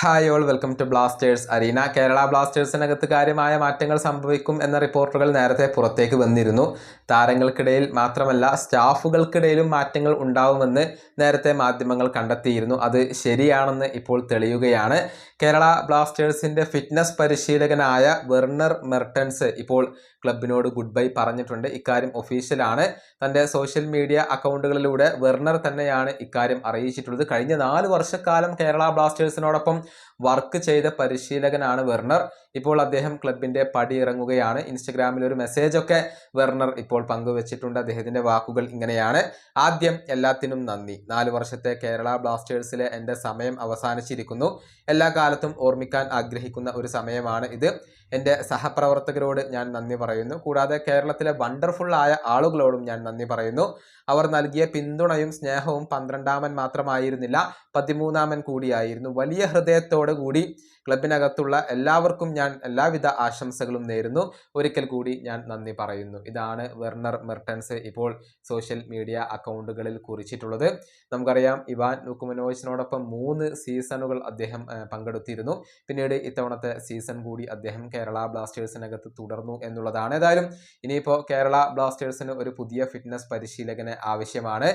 Hi all welcome to Blasters arena Kerala ബ്ലാസ്റ്റേഴ്സിനകത്ത് കാര്യമായ മാറ്റങ്ങൾ സംഭവിക്കും എന്ന റിപ്പോർട്ടുകൾ നേരത്തെ പുറത്തേക്ക് വന്നിരുന്നു. താരങ്ങൾക്കിടയിൽ മാത്രമല്ല സ്റ്റാഫുകൾക്കിടയിലും മാറ്റങ്ങൾ ഉണ്ടാവുമെന്ന് നേരത്തെ മാധ്യമങ്ങൾ കണ്ടെത്തിയിരുന്നു. അത് ശരിയാണെന്ന് ഇപ്പോൾ തെളിയുകയാണ്. കേരള ബ്ലാസ്റ്റേഴ്സിന്റെ ഫിറ്റ്നസ് പരിശീലകനായ വെർണർ മെർട്ടൻസ് ഇപ്പോൾ ക്ലബിനോട് ഗുഡ് ബൈ പറഞ്ഞിട്ടുണ്ട്. ഇക്കാര്യം ഒഫീഷ്യലാണ് തന്റെ സോഷ്യൽ മീഡിയ അക്കൗണ്ടുകളിലൂടെ വെർണർ തന്നെയാണ് ഇക്കാര്യം അറിയിച്ചിട്ടുള്ളത്. കഴിഞ്ഞ നാല് വർഷക്കാലം കേരള ബ്ലാസ്റ്റേഴ്സിനോടൊപ്പം വർക്ക് ചെയ്ത പരിശീലകനാണ് വെർണർ. ഇപ്പോൾ അദ്ദേഹം ക്ലബിന്റെ പടി ഇറങ്ങുകയാണ്. ഇൻസ്റ്റഗ്രാമിൽ ഒരു മെസ്സേജ് ഒക്കെ വെർണർ ഇപ്പോൾ പങ്കുവച്ചിട്ടുണ്ട്. അദ്ദേഹത്തിന്റെ വാക്കുകൾ ഇങ്ങനെയാണ്. ആദ്യം എല്ലാത്തിനും നന്ദി. നാല് വർഷത്തെ കേരള ബ്ലാസ്റ്റേഴ്സിലെ എന്റെ സമയം അവസാനിച്ചിരിക്കുന്നു. എല്ലാ കാലത്തും ഓർമ്മിക്കാൻ ആഗ്രഹിക്കുന്ന ഒരു സമയമാണ് ഇത്. എന്റെ സഹപ്രവർത്തകരോട് ഞാൻ നന്ദി പറയുന്നു. കൂടാതെ കേരളത്തിലെ വണ്ടർഫുൾ ആയ ആളുകളോടും ഞാൻ നന്ദി പറയുന്നു. അവർ നൽകിയ പിന്തുണയും സ്നേഹവും പന്ത്രണ്ടാമൻ മാത്രമായിരുന്നില്ല പതിമൂന്നാമൻ കൂടിയായിരുന്നു. വലിയ ഹൃദയത്തോടു കൂടി ക്ലബിനകത്തുള്ള എല്ലാവർക്കും ഞാൻ എല്ലാവിധ ആശംസകളും നേരുന്നു. ഒരിക്കൽ കൂടി ഞാൻ നന്ദി പറയുന്നു. ഇതാണ് വെർണർ മെർട്ടൻസ് ഇപ്പോൾ സോഷ്യൽ മീഡിയ അക്കൗണ്ടുകളിൽ കുറിച്ചിട്ടുള്ളത്. നമുക്കറിയാം ഇവാൻ നുക്കുമനോജിനോടൊപ്പം മൂന്ന് സീസണുകൾ അദ്ദേഹം പങ്കെടുത്തിരുന്നു. പിന്നീട് ഇത്തവണത്തെ സീസൺ കൂടി അദ്ദേഹം കേരള ബ്ലാസ്റ്റേഴ്സിനകത്ത് തുടർന്നു എന്നുള്ളതാണ്. ഏതായാലും ഇനിയിപ്പോൾ കേരള ബ്ലാസ്റ്റേഴ്സിന് ഒരു പുതിയ ഫിറ്റ്നസ് പരിശീലകന് ആവശ്യമാണ്.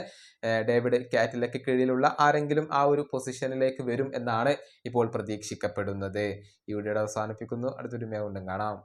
ഡേവിഡ് കാറ്റിലയ്ക്ക് കീഴിലുള്ള ആരെങ്കിലും ആ ഒരു പൊസിഷനിലേക്ക് വരും എന്നാണ് ഇപ്പോൾ പ്രതീക്ഷിക്കപ്പെടുന്നത്. ഈ വീഡിയോയുടെ അവസാനിപ്പിക്കുന്നു. അടുത്തൊരു മേ കൊണ്ടും കാണാം.